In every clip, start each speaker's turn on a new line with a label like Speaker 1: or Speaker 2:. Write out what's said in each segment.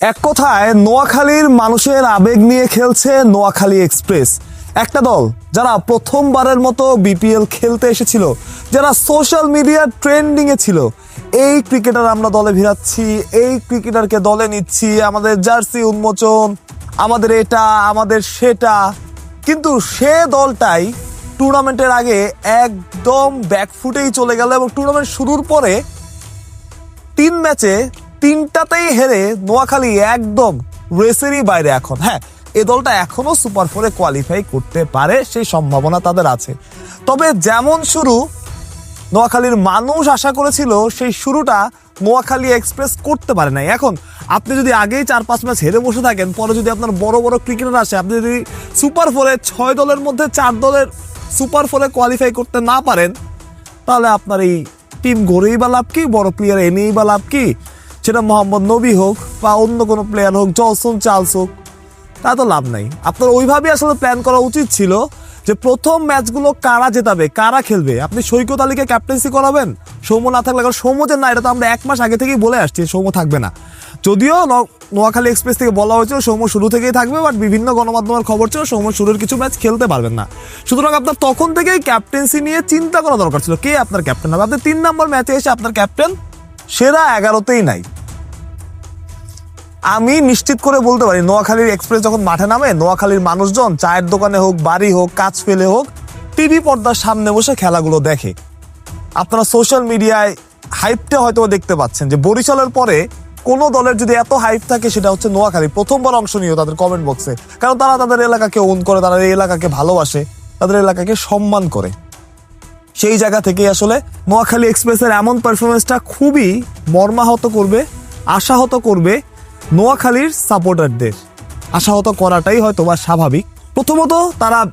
Speaker 1: এক কথায়, নোয়াখালীর মানুষের আবেগ নিয়ে খেলছে নোয়াখালী এক্সপ্রেস। একটা দল যারা প্রথমবারের মতো বিপিএল খেলতে এসেছিল, যারা সোশ্যাল মিডিয়ার ট্রেন্ডিংয়ে ছিল। এই ক্রিকেটার আমরা দলে ভিড়াচ্ছি, এই ক্রিকেটারকে দলে নিচ্ছি, আমাদের জার্সি উন্মোচন, আমাদের এটা, আমাদের সেটা। কিন্তু সে দলটাই টুর্নামেন্টের আগে একদম ব্যাকফুটেই চলে গেল এবং টুর্নামেন্ট শুরুর পরে তিন ম্যাচে তিনটাতেই হেরে নোয়াখালী একদম রেসেরই বাইরে এখন। হ্যাঁ এ দলটা এখনও সুপার ফোরে কোয়ালিফাই করতে পারে, সেই সম্ভাবনা তাদের আছে। তবে যেমন শুরু, নোয়াখালীর মানুষ আশা করেছিল সেই শুরুটা নোয়াখালী এক্সপ্রেস করতে পারে নাই। এখন আপনি যদি আগেই চার পাঁচ ম্যাচ হেরে বসে থাকেন, পরে যদি আপনার বড় বড় ক্রিকেটার আসে, আপনি যদি সুপার ফোরে ছয় দলের মধ্যে চার দলের সুপার ফোরে কোয়ালিফাই করতে না পারেন, তাহলে আপনার এই টিম গড়েই বা লাভ কি, বড় প্লেয়ার এনেই বা লাভ কি? সেটা মোহাম্মদ নবী হোক বা অন্য কোনো প্লেয়ার হোক, জলসন, চার্লস হোক তা তো লাভ নাই। আপনার ওইভাবেই আসলে প্ল্যান করা উচিত ছিল যে প্রথম ম্যাচগুলো কারা জেতাবে, কারা খেলবে? আপনি সৈকত আলীকে ক্যাপ্টেন্সি করাবেন? সৌম্য না থাকলে কারণ সৌম্য যে না, এটা তো আমরা এক মাস আগে থেকেই বলে আসছি, সৌম্য থাকবে না। যদিও নোয়াখালী এক্সপ্রেস থেকে বলা হয়েছিল সৌম্য শুরু থেকেই থাকবে বাট বিভিন্ন গণমাধ্যমের খবর ছিল সৌম্য শুরুর কিছু ম্যাচ খেলতে পারবেন না। সুতরাং আপনার তখন থেকেই ক্যাপ্টেন্সি নিয়ে চিন্তা করা দরকার ছিল, কে আপনার ক্যাপ্টেন হবে? আপনি তিন নম্বর ম্যাচে এসে আপনার ক্যাপ্টেন সেরা এগারোতেই নাই। আমি নিশ্চিত করে বলতে পারি, নোয়াখালীর এক্সপ্রেস যখন মাঠে নামে, নোয়াখালীর মানুষজন, চায়ের দোকানে হোক, বাড়ি হোক, কাজ ফেলে হোক, টিভি পর্দার সামনে বসে খেলাগুলো দেখে। আপনারা সোশ্যাল মিডিয়ায় হাইপটা হয়তো দেখতে পাচ্ছেন যে বরিশালের পরে কোনো দলের যদি এত হাইপ থাকে, সেটা হচ্ছে নোয়াখালী। প্রথমবার অংশ নিও তাদের কমেন্ট বক্সে কারণ তারা তাদের এলাকাকে ওন করে, তারা এই এলাকাকে ভালোবাসে, তাদের এলাকাকে সম্মান করে। সেই জায়গা থেকে আসলে নোয়াখালী এক্সপ্রেসের এমন পারফরমেন্সটা খুবই মর্মাহত করবে, আশাহত করবে নোয়াখালীর সাপোর্টারদের। আশাহত করাটাই হয়তো বা স্বাভাবিক। প্রথমত তারা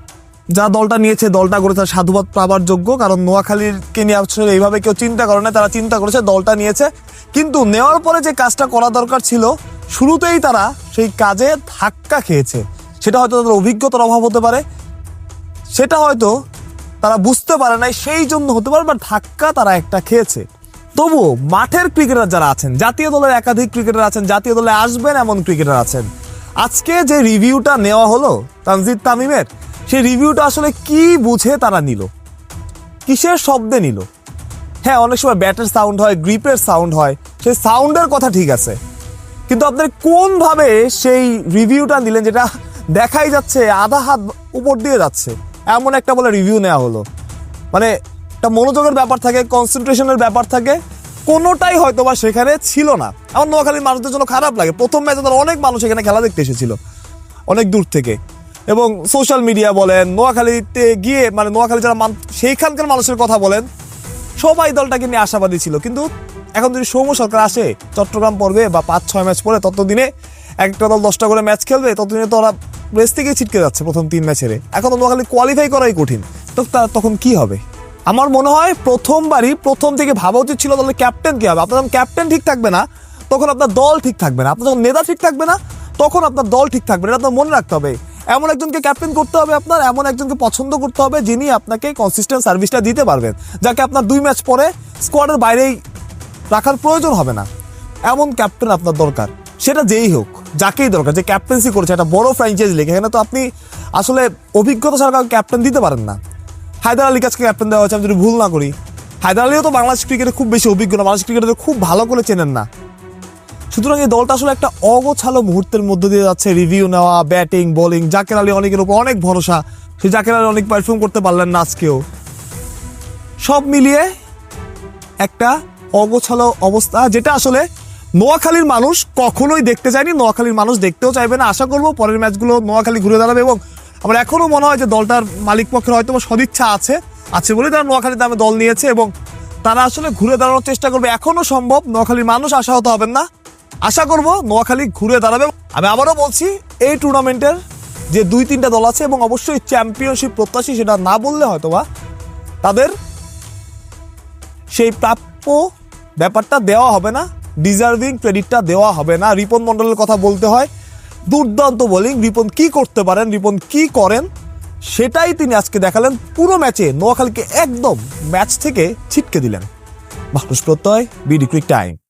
Speaker 1: যা দলটা নিয়েছে, দলটা করেছে তার সাধুবাদ পাবার যোগ্য, কারণ নোয়াখালীরকে নিয়ে আসলে এইভাবে কেউ চিন্তা করে না, তারা চিন্তা করেছে দলটা নিয়েছে। কিন্তু নেওয়ার পরে যে কাজটা করা দরকার ছিল, শুরুতেই তারা সেই কাজে ধাক্কা খেয়েছে। সেটা হয়তো তাদের অভিজ্ঞতার অভাব হতে পারে। সেটা হয়তো তারা বুঝতে পারে নাই, সেই জন্য হতে পারে, বা ধাক্কা তারা একটা খেয়েছে। তবু মাঠের ক্রিকেটার যারা আছেন, জাতীয় দলের একাধিক ক্রিকেটার আছেন, জাতীয় দলে আসবেন এমন ক্রিকেটার আছেন। আজকে যে রিভিউটা নেওয়া হলো তানজিদ তামিমের, সেই রিভিউটা আসলে কি বুঝে তারা নিল? কিসের শব্দে নিল? হ্যাঁ অনেক সময় ব্যাটের সাউন্ড হয়, গ্রিপের সাউন্ড হয়, সেই সাউন্ডের কথা ঠিক আছে। কিন্তু আপনার কোনভাবে সেই রিভিউটা নিলেন যেটা দেখাই যাচ্ছে, আধা হাত উপর দিয়ে যাচ্ছে? এমন একটা বলে রিভিউ নেওয়া হলো। মানে একটা মনোযোগের ব্যাপার থাকে কনসেন্ট্রেশনের ব্যাপার থাকে, কোনোটাই হয়তো বা সেখানে ছিল না। আমার নোয়াখালীর মানুষদের জন্য খারাপ লাগে। প্রথম ম্যাচে তারা অনেক মানুষ এখানে খেলা দেখতে এসেছিল, অনেক দূর থেকে। এবং সোশ্যাল মিডিয়া বলেন, নোয়াখালীতে গিয়ে মানে নোয়াখালী যারা সেইখানকার মানুষের কথা বলেন, সবাই দলটাকে নিয়ে আশাবাদী ছিল। কিন্তু এখন যদি সৌম্য সরকার আসে চট্টগ্রাম পড়বে বা পাঁচ, ছয় ম্যাচ পরে, ততদিনে একটা দল দশটা করে ম্যাচ খেলবে, ততদিনে তো ওরা রেস থেকেই ছিটকে যাচ্ছে প্রথম তিন ম্যাচের। এখন তো নোয়াখালী কোয়ালিফাই করাই কঠিন। তা- তখন কি হবে? আমার মনে হয় প্রথমবারই প্রথম থেকে ভাবা উচিত ছিল দলের ক্যাপ্টেন কি হবে। আপনার যখন ক্যাপ্টেন ঠিক থাকবে না, তখন আপনার দল ঠিক থাকবে না। আপনার যখন নেতা ঠিক থাকবে না, তখন আপনার দল ঠিক থাকবে এটা আপনার মনে রাখতে হবে। এমন একজনকে ক্যাপ্টেন করতে হবে আপনার, এমন একজনকে পছন্দ করতে হবে যিনি আপনাকে কনসিস্টেন্ট সার্ভিসটা দিতে পারবেন, যাকে আপনার দুই ম্যাচ পরে স্কোয়াডের বাইরেই রাখার প্রয়োজন হবে না। এমন ক্যাপ্টেন আপনার দরকার। সেটা যেই হোক, যাকেই দরকার, যে ক্যাপ্টেন্সি করেছে, একটা বড় ফ্র্যাঞ্চাইজ লিগে এখানে তো আপনি আসলে অভিজ্ঞতা ছাড়া কাউকে ক্যাপ্টেন দিতে পারেন না। হায়দার আলী কাছকে ক্যাপ্টেন দেওয়া হয়েছে, আমি যদি ভুল না করি। হায়দার আলীও তো বাংলাদেশ ক্রিকেটে খুব বেশি অভিজ্ঞ না, বাংলাদেশ ক্রিকেটে খুব ভালো করে চেনেন না। সুতরাং এই দলটা আসলে একটা অগোছালো মুহূর্তের মধ্য দিয়ে যাচ্ছে রিভিউ নেওয়া ব্যাটিং বোলিং জাকের আলী অনেকের উপর অনেক ভরসা। সেই জাকের আলী অনেক পারফর্ম করতে পারলেন না আজকেও। সব মিলিয়ে একটা অগোছালো অবস্থা, যেটা আসলে নোয়াখালীর মানুষ কখনোই দেখতে চায়নি, নোয়াখালীর মানুষ দেখতেও চাইবে না। আশা করব পরের ম্যাচগুলো নোয়াখালী ঘুরে দাঁড়াবে এবং আমার এখনও মনে হয় যে দলটার মালিক পক্ষের হয়তো সদিচ্ছা আছে আছে বলেই তারা নোয়াখালীর দামে দল নিয়েছে এবং তারা আসলে ঘুরে দাঁড়ানোর চেষ্টা করবে। এখনও সম্ভব, নোয়াখালীর মানুষ আশাহত হবেন না। আশা করব নোয়াখালী ঘুরে দাঁড়াবে। আমি আবারও বলছি, এই টুর্নামেন্টের যে দুই তিনটা দল আছে এবং অবশ্যই চ্যাম্পিয়নশিপ প্রত্যাশী সেটা না বললে হয়তো বা তাদের সেই প্রাপ্য ব্যাপারটা দেওয়া হবে না ডিজার্ভিং ক্রেডিটটা দেওয়া হবে না। রিপন মণ্ডলের কথা বলতে হয়। দুর্দান্ত বোলিং। রিপন কি করতে পারেন, রিপন কি করেন, সেটাই তিনি আজকে দেখালেন পুরো ম্যাচে। নোয়াখালীকে একদম ম্যাচ থেকে ছিটকে দিলেন। মানুষ প্রত্যয়, বিডি ক্রিক টাইম।